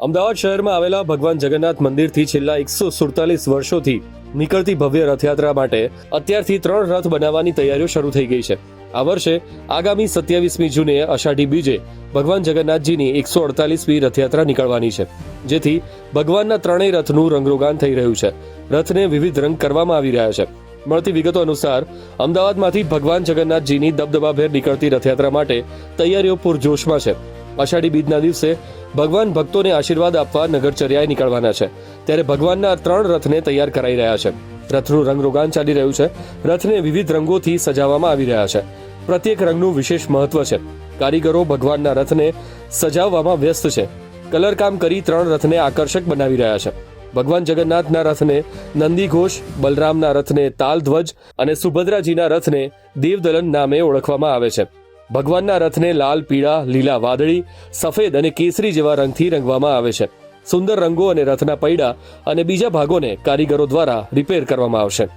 અમદાવાદ શહેરમાં આવેલા ભગવાન જગન્નાથ મંદિરથી છેલ્લા એકસો સુડતાલીસ વર્ષોથી નીકળતી ભવ્ય રથયાત્રા માટે અત્યારથી ત્રણ રથ બનાવવાની તૈયારીઓ શરૂ થઈ ગઈ છે. આ વર્ષે આગામી સત્યાવીસમી જૂને અષાઢી બીજે ભગવાન જગન્નાથજીની એકસો અડતાલીસમી રથયાત્રા નીકળવાની છે. જેથી ભગવાનના ત્રણેય રથનું રંગરોગાન થઈ રહ્યું છે. રથને વિવિધ રંગ કરવામાં આવી રહ્યા છે. મળતી વિગતો અનુસાર અમદાવાદમાંથી ભગવાન જગન્નાથજીની દબદબાભેર નીકળતી રથયાત્રા માટે તૈયારીઓ પૂરજોશમાં છે. અષાઢી બીજના દિવસે ભગવાન ભક્તોને આશીર્વાદ આપવા નગરચર્યાએ નીકળવાના છે. ત્યારે ભગવાનના ત્રણ રથને તૈયાર કરાઈ રહ્યા છે. રથનું રંગરોગાન ચાલી રહ્યું છે. રથને વિવિધ રંગોથી સજાવવામાં આવી રહ્યા છે. પ્રત્યેક રંગનું વિશેષ મહત્વ છે. કારીગરો ભગવાનના રથને સજાવવામાં વ્યસ્ત છે. કલરકામ કરી ત્રણ રથને આકર્ષક બનાવી રહ્યા છે. ભગવાન જગન્નાથના રથને નંદીઘોષ બલરામના રથને તાલધ્વજ અને સુભદ્રાજીના રથને દેવદલન નામે ઓળખવામાં આવે છે. ભગવાનના રથને લાલ, પીળા, લીલા, વાદળી, સફેદ અને કેસરી જેવા રંગથી રંગવામાં આવે છે. સુંદર રંગો અને રથના પૈડા અને બીજા ભાગોને કારીગરો દ્વારા રિપેર કરવામાં આવશે.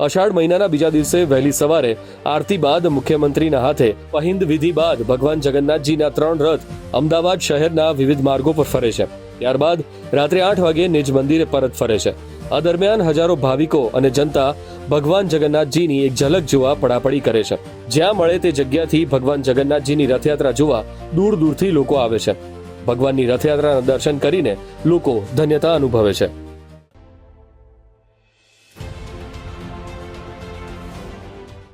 અષાઢ મહિનાના બીજા દિવસે વહેલી સવારે આરતી બાદ મુખ્યમંત્રીના હાથે પહિંદ વિધિ બાદ ભગવાન જગન્નાથજીના ત્રણ રથ અમદાવાદ શહેરના વિવિધ માર્ગો પર ફરે છે. ત્યારબાદ રાત્રે આઠ વાગે નિજ મંદિરે પરત ફરે છે. આ દરમિયાન હજારો ભાવિકો અને જનતા ભગવાન જગન્નાથજીની એક ઝલક જોવા પડાપડી કરે છે. જ્યાં મળે તે જગ્યાથી ભગવાન જગન્નાથજીની રથયાત્રા જોવા દૂર દૂરથી લોકો આવે છે. ભગવાનની રથયાત્રાના દર્શન કરીને લોકો ધન્યતા અનુભવે છે.